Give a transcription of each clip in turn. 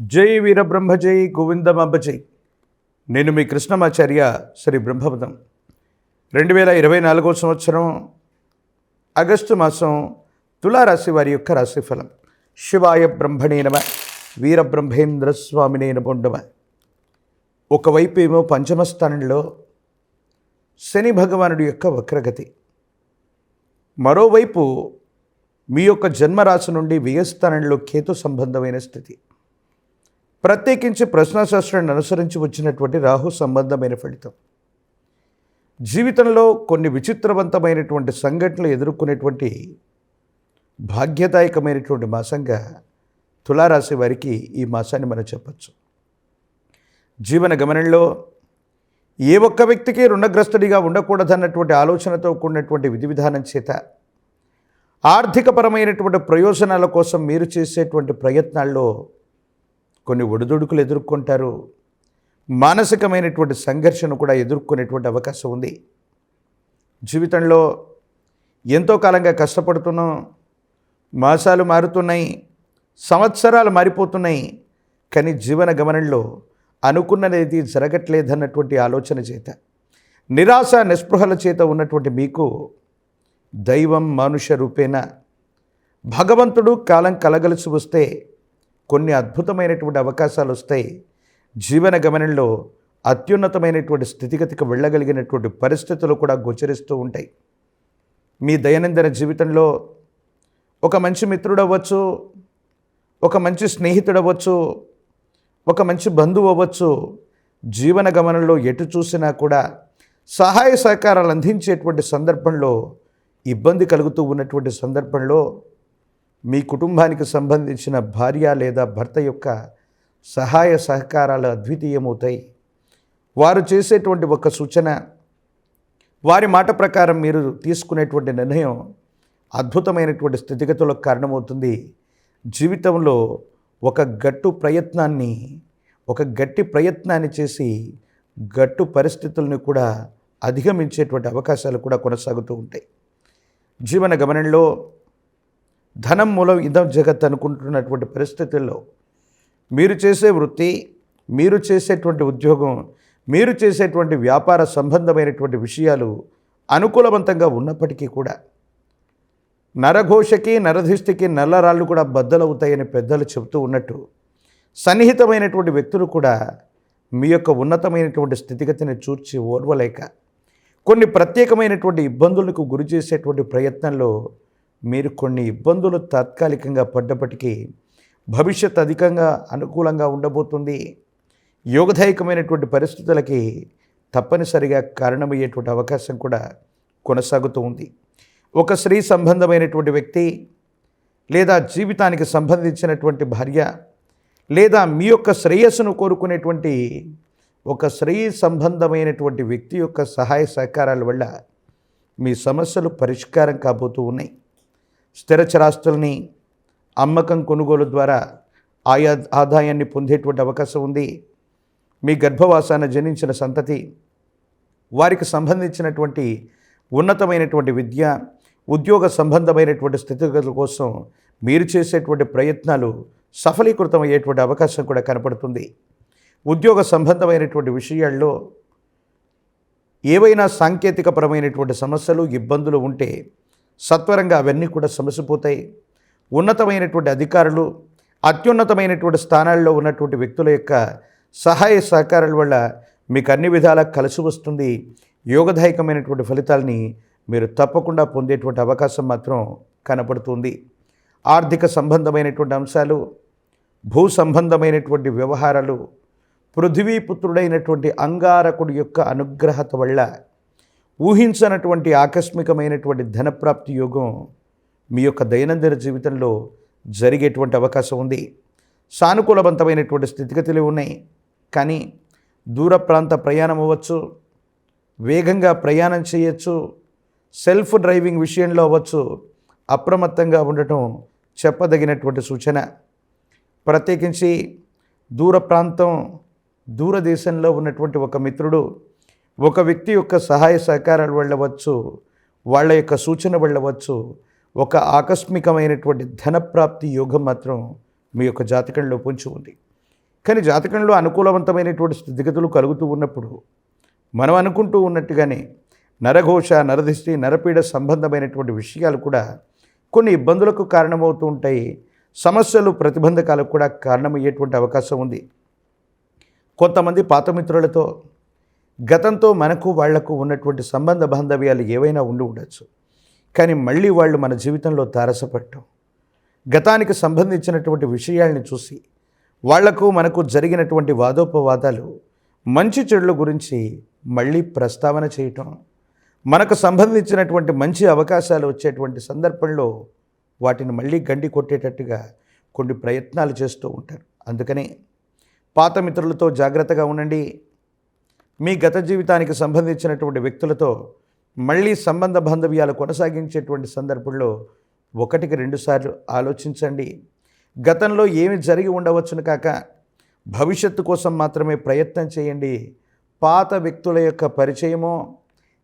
జై వీరబ్రహ్మ జై గోవిందమాంబ జై. నేను మీ కృష్ణమాచార్య శ్రీ బ్రహ్మపదం రెండు వేల ఇరవై నాలుగో సంవత్సరం ఆగస్టు మాసం తులారాశి వారి యొక్క రాశిఫలం. శివాయ బ్రహ్మణే నమ వీరబ్రహ్మేంద్ర స్వామినే బొండమ ఒకవైపు ఏమో పంచమ స్థానంలో శని భగవానుడి యొక్క వక్రగతి. మరోవైపు మీ యొక్క జన్మరాశి నుండి వ్యయస్థానంలో కేతు సంబంధమైన స్థితి. ప్రత్యేకించి ప్రశ్నాశాస్త్రాన్ని అనుసరించి వచ్చినటువంటి రాహు సంబంధమైన ఫలితం. జీవితంలో కొన్ని విచిత్రవంతమైనటువంటి సంఘటనలు ఎదుర్కొనేటువంటి భాగ్యదాయకమైనటువంటి మాసంగా తులారాశి వారికి ఈ మాసాన్ని మనం చెప్పచ్చు. జీవన గమనంలో ఏ ఒక్క వ్యక్తికి రుణగ్రస్తుడిగా ఉండకూడదన్నటువంటి ఆలోచనతో కూడినటువంటి విధి విధానం చేత ఆర్థికపరమైనటువంటి ప్రయోజనాల కోసం మీరు చేసేటువంటి ప్రయత్నాల్లో కొన్ని ఒడిదుడుకులు ఎదుర్కొంటారు. మానసికమైనటువంటి సంఘర్షణ కూడా ఎదుర్కొనేటువంటి అవకాశం ఉంది. జీవితంలో ఎంతో కాలంగా కష్టపడుతున్నాం. మాసాలు మారుతున్నాయి. సంవత్సరాలు మారిపోతున్నాయి. కానీ జీవన గమనంలో అనుకున్నది జరగట్లేదన్నటువంటి ఆలోచన చేత నిరాశ నిస్పృహల చేత ఉన్నటువంటి మీకు దైవం మానుష రూపేణ భగవంతుడు కాలం కలగలిసి వస్తే కొన్ని అద్భుతమైనటువంటి అవకాశాలు వస్తాయి జీవన గమనంలో అత్యున్నతమైనటువంటి స్థితిగతికి వెళ్ళగలిగినటువంటి పరిస్థితులు కూడా గోచరిస్తూ ఉంటాయి. మీ దైనందిన జీవితంలో ఒక మంచి మిత్రుడు అవ్వచ్చు ఒక మంచి స్నేహితుడు అవ్వచ్చు ఒక మంచి బంధువు అవ్వచ్చు జీవన గమనంలో ఎటు చూసినా కూడా సహాయ సహకారాలు అందించేటువంటి సందర్భంలో ఇబ్బంది కలుగుతూ ఉన్నటువంటి సందర్భంలో మీ కుటుంబానికి సంబంధించిన భార్య లేదా భర్త యొక్క సహాయ సహకారాలు అద్వితీయమవుతాయి. వారు చేసేటువంటి ఒక సూచన వారి మాట ప్రకారం మీరు తీసుకునేటువంటి నిర్ణయం అద్భుతమైనటువంటి స్థితిగతులకు కారణమవుతుంది. జీవితంలో ఒక గట్టు ప్రయత్నాన్ని ఒక గట్టి ప్రయత్నాన్ని చేసి గట్టు పరిస్థితులను కూడా అధిగమించేటువంటి అవకాశాలు కూడా కొనసాగుతూ ఉంటాయి. జీవన గమనంలో ధనం మూలం ఇదం జగత్ అనుకుంటున్నటువంటి పరిస్థితుల్లో మీరు చేసే వృత్తి మీరు చేసేటువంటి ఉద్యోగం మీరు చేసేటువంటి వ్యాపార సంబంధమైనటువంటి విషయాలు అనుకూలవంతంగా ఉన్నప్పటికీ కూడా నరఘోషకి నరధిష్టికి నల్లరాళ్ళు కూడా బద్దలవుతాయని పెద్దలు చెబుతూ ఉన్నట్టు సన్నిహితమైనటువంటి వ్యక్తులు కూడా మీ యొక్క ఉన్నతమైనటువంటి స్థితిగతిని చూర్చి ఓర్వలేక కొన్ని ప్రత్యేకమైనటువంటి ఇబ్బందులకు గురి చేసేటువంటి ప్రయత్నంలో మీరు కొన్ని ఇబ్బందులు తాత్కాలికంగా పడ్డప్పటికీ భవిష్యత్ అధికంగా అనుకూలంగా ఉండబోతుంది. యోగదాయకమైనటువంటి పరిస్థితులకి తప్పనిసరిగా కారణమయ్యేటువంటి అవకాశం కూడా కొనసాగుతూ ఉంది. ఒక స్త్రీ సంబంధమైనటువంటి వ్యక్తి లేదా జీవితానికి సంబంధించినటువంటి భార్య లేదా మీ యొక్క శ్రేయస్సును కోరుకునేటువంటి ఒక స్త్రీ సంబంధమైనటువంటి వ్యక్తి యొక్క సహాయ సహకారాల వల్ల మీ సమస్యలు పరిష్కారం కాబోతూ ఉన్నాయి. స్థిరచరాస్తుల్ని అమ్మకం కొనుగోలు ద్వారా ఆయా ఆదాయాన్ని పొందేటువంటి అవకాశం ఉంది. మీ గర్భవాసాన జనించిన సంతతి వారికి సంబంధించినటువంటి ఉన్నతమైనటువంటి విద్య ఉద్యోగ సంబంధమైనటువంటి స్థితిగతుల కోసం మీరు చేసేటువంటి ప్రయత్నాలు సఫలీకృతం అయ్యేటువంటి అవకాశం కూడా కనపడుతుంది. ఉద్యోగ సంబంధమైనటువంటి విషయాల్లో ఏవైనా సాంకేతికపరమైనటువంటి సమస్యలు ఇబ్బందులు ఉంటే సత్వరంగా అవన్నీ కూడా సమసిపోతాయి. ఉన్నతమైనటువంటి అధికారులు అత్యున్నతమైనటువంటి స్థానాల్లో ఉన్నటువంటి వ్యక్తుల యొక్క సహాయ సహకారాల వల్ల మీకు అన్ని విధాలా కలిసి వస్తుంది. యోగదాయకమైనటువంటి ఫలితాలని మీరు తప్పకుండా పొందేటువంటి అవకాశం మాత్రం కనపడుతుంది. ఆర్థిక సంబంధమైనటువంటి అంశాలు భూ సంబంధమైనటువంటి వ్యవహారాలు పృథ్వీపుత్రుడైనటువంటి అంగారకుడి యొక్క అనుగ్రహత వల్ల ఊహించనటువంటి ఆకస్మికమైనటువంటి ధనప్రాప్తి యోగం మీ యొక్క దైనందిన జీవితంలో జరిగేటువంటి అవకాశం ఉంది. సానుకూలవంతమైనటువంటి స్థితిగతులు ఉన్నాయి. కానీ దూర ప్రాంత ప్రయాణం అవ్వచ్చు వేగంగా ప్రయాణం చేయొచ్చు సెల్ఫ్ డ్రైవింగ్ విషయంలో అవ్వచ్చు అప్రమత్తంగా ఉండటం చెప్పదగినటువంటి సూచన. ప్రత్యేకించి దూర ప్రాంతం దూరదేశంలో ఉన్నటువంటి ఒక మిత్రుడు ఒక వ్యక్తి యొక్క సహాయ సహకారాలు వెళ్ళవచ్చు వాళ్ళ యొక్క సూచన వెళ్ళవచ్చు. ఒక ఆకస్మికమైనటువంటి ధనప్రాప్తి యోగం మాత్రం మీ యొక్క జాతకంలో పొంచి ఉంది. కానీ జాతకంలో అనుకూలవంతమైనటువంటి స్థితిగతులు కలుగుతూ ఉన్నప్పుడు మనం అనుకుంటూ ఉన్నట్టుగానే నరఘోష నరదిష్టి నరపీడ సంబంధమైనటువంటి విషయాలు కూడా కొన్ని ఇబ్బందులకు కారణమవుతూ ఉంటాయి. సమస్యలు ప్రతిబంధకాలకు కూడా కారణమయ్యేటువంటి అవకాశం ఉంది. కొంతమంది పాత మిత్రులతో గతంతో మనకు వాళ్ళకు ఉన్నటువంటి సంబంధ బాంధవ్యాలు ఏవైనా ఉండి ఉండొచ్చు. కానీ మళ్ళీ వాళ్ళు మన జీవితంలో తారసపడటం గతానికి సంబంధించినటువంటి విషయాల్ని చూసి వాళ్ళకు మనకు జరిగినటువంటి వాదోపవాదాలు మంచి చెడుల గురించి మళ్ళీ ప్రస్తావన చేయటం మనకు సంబంధించినటువంటి మంచి అవకాశాలు వచ్చేటువంటి సందర్భంలో వాటిని మళ్ళీ గండి కొట్టేటట్టుగా కొన్ని ప్రయత్నాలు చేస్తూ ఉంటారు. అందుకనే పాత మిత్రులతో జాగ్రత్తగా ఉండండి. మీ గత జీవితానికి సంబంధించినటువంటి వ్యక్తులతో మళ్ళీ సంబంధ బాంధవ్యాలు కొనసాగించేటువంటి సందర్భంలో ఒకటికి రెండుసార్లు ఆలోచించండి. గతంలో ఏమి జరిగి ఉండవచ్చును కాక భవిష్యత్తు కోసం మాత్రమే ప్రయత్నం చేయండి. పాత వ్యక్తుల యొక్క పరిచయమో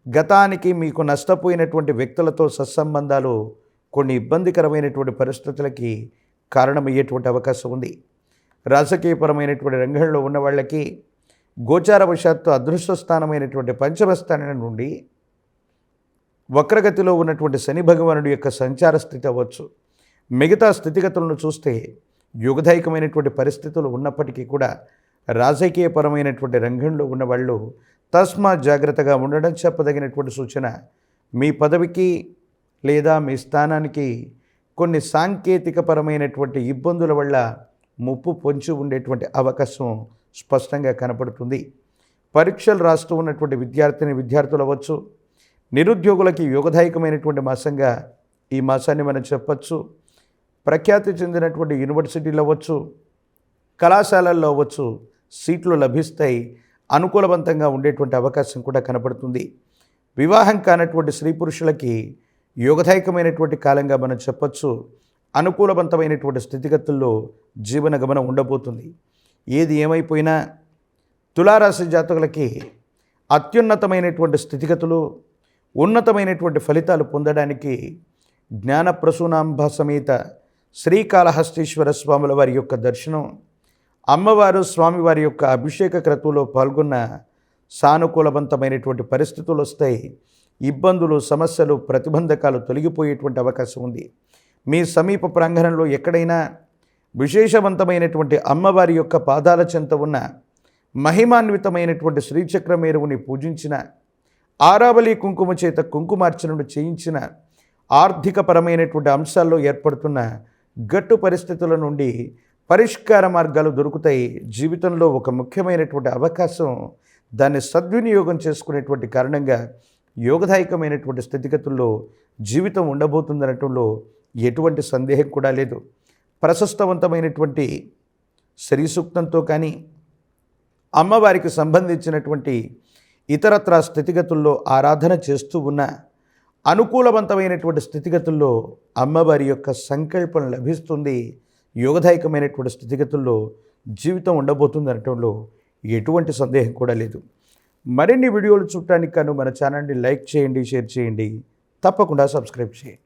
గతానికి మీకు నష్టపోయినటువంటి వ్యక్తులతో సత్సంబంధాలు కొన్ని ఇబ్బందికరమైనటువంటి పరిస్థితులకి కారణమయ్యేటువంటి అవకాశం ఉంది. రాజకీయపరమైనటువంటి రంగంలో ఉన్న వాళ్ళకి గోచారవశాత్తు అదృష్ట స్థానమైనటువంటి పంచమస్థానం నుండి వక్రగతిలో ఉన్నటువంటి శని భగవానుడి యొక్క సంచార స్థితి అవ్వచ్చు. మిగతా స్థితిగతులను చూస్తే యుగదాయకమైనటువంటి పరిస్థితులు ఉన్నప్పటికీ కూడా రాజకీయపరమైనటువంటి రంగంలో ఉన్న వాళ్ళు తస్మా జాగ్రత్తగా ఉండడం చెప్పదగినటువంటి సూచన మీ పదవికి లేదా మీ స్థానానికి కొన్ని సాంకేతికపరమైనటువంటి ఇబ్బందుల వల్ల ముప్పు పొంచి ఉండేటువంటి అవకాశం స్పష్టంగా కనపడుతుంది. పరీక్షలు రాస్తూ ఉన్నటువంటి విద్యార్థిని విద్యార్థులు అవ్వచ్చు నిరుద్యోగులకి యోగదాయకమైనటువంటి మాసంగా ఈ మాసాన్ని మనం చెప్పచ్చు ప్రఖ్యాతి చెందినటువంటి యూనివర్సిటీలు అవ్వచ్చు కళాశాలల్లో అవ్వచ్చు సీట్లు లభిస్తాయి అనుకూలవంతంగా ఉండేటువంటి అవకాశం కూడా కనపడుతుంది. వివాహం కానటువంటి స్త్రీ పురుషులకి యోగదాయకమైనటువంటి కాలంగా మనం చెప్పచ్చు అనుకూలవంతమైనటువంటి స్థితిగతుల్లో జీవన గమనం ఉండబోతుంది. ఏది ఏమైపోయినా తులారాశి జాతకులకి అత్యున్నతమైనటువంటి స్థితిగతులు ఉన్నతమైనటువంటి ఫలితాలు పొందడానికి జ్ఞానప్రసూనాంబ సమేత శ్రీకాళహస్తీశ్వర స్వాముల వారి యొక్క దర్శనం అమ్మవారు స్వామివారి యొక్క అభిషేక క్రతువులో పాల్గొన్న సానుకూలవంతమైనటువంటి పరిస్థితులు వస్తాయి. ఇబ్బందులు సమస్యలు ప్రతిబంధకాలు తొలగిపోయేటువంటి అవకాశం ఉంది. మీ సమీప ప్రాంగణంలో ఎక్కడైనా విశేషవంతమైనటువంటి అమ్మవారి యొక్క పాదాల చెంత ఉన్న మహిమాన్వితమైనటువంటి శ్రీచక్రమేరువుని పూజించిన ఆరావళి కుంకుమ చేత కుంకుమార్చనను చేయించిన ఆర్థికపరమైనటువంటి అంశాల్లో ఏర్పడుతున్న గట్టు పరిస్థితుల నుండి పరిష్కార మార్గాలు దొరుకుతాయి. జీవితంలో ఒక ముఖ్యమైనటువంటి అవకాశం దాన్ని సద్వినియోగం చేసుకునేటువంటి కారణంగా యోగదాయకమైనటువంటి స్థితిగతుల్లో జీవితం ఉండబోతుందనటంలో ఎటువంటి సందేహం కూడా లేదు. ప్రశస్తవంతమైనటువంటి శ్రీ సూక్తంతో కానీ అమ్మవారికి సంబంధించినటువంటి ఇతరత్ర స్థితిగతుల్లో ఆరాధన చేస్తూ ఉన్న అనుకూలవంతమైనటువంటి స్థితిగతుల్లో అమ్మవారి యొక్క సంకల్పం లభిస్తుంది. యోగదాయకమైనటువంటి స్థితిగతుల్లో జీవితం ఉండబోతుంది అనటంలో ఎటువంటి సందేహం కూడా లేదు. మరిన్ని వీడియోలు చూడటానికి కాను మన ఛానల్ని లైక్ చేయండి షేర్ చేయండి. తప్పకుండా సబ్స్క్రైబ్ చేయండి.